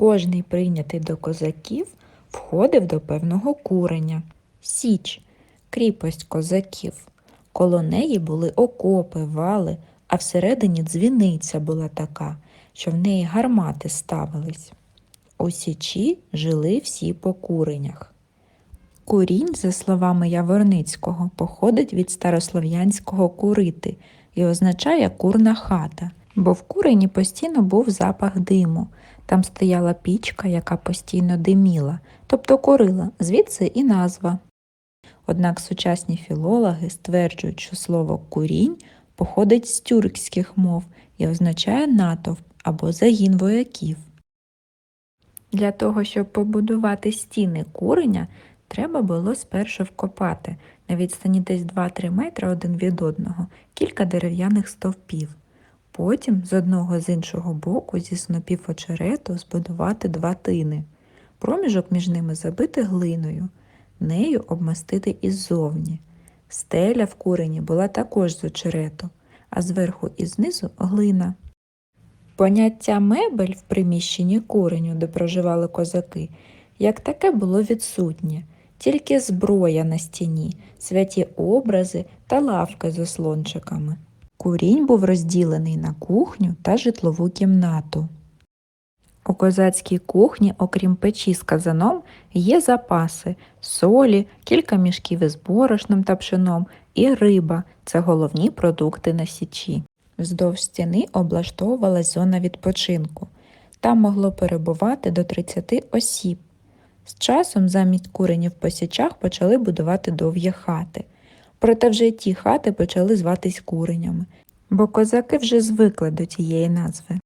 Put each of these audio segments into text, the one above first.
Кожний прийнятий до козаків входив до певного куреня. Січ кріпость козаків. Коло неї були окопи, вали, а всередині дзвіниця була така, що в неї гармати ставились. У січі жили всі по куренях. Курінь, за словами Яворницького, походить від старослов'янського курити і означає курна хата, бо в курені постійно був запах диму. Там стояла пічка, яка постійно диміла, тобто курила, звідси і назва. Однак сучасні філологи стверджують, що слово курінь походить з тюркських мов і означає натовп або загін вояків. Для того, щоб побудувати стіни куреня, треба було спершу вкопати на відстані десь 2-3 метри один від одного кілька дерев'яних стовпів. Потім з одного з іншого боку зі снопів очерету збудувати два тини. Проміжок між ними забити глиною, нею обмастити іззовні. Стеля в курені була також з очерету, а зверху і знизу глина. Поняття мебель в приміщенні куреню, де проживали козаки, як таке було відсутнє, тільки зброя на стіні, святі образи та лавки з ослончиками. Курінь був розділений на кухню та житлову кімнату. У козацькій кухні, окрім печі з казаном, є запаси солі, кілька мішків із борошном та пшеном і риба це головні продукти на січі. Вздовж стіни облаштовувалась зона відпочинку. Там могло перебувати до 30 осіб. З часом замість куренів по січах почали будувати довгі хати. Проте вже й ті хати почали зватись куренями, бо козаки вже звикли до тієї назви.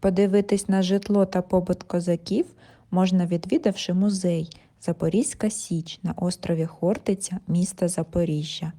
Подивитись на житло та побут козаків можна відвідавши музей Запорізька Січ на острові Хортиця міста Запоріжжя.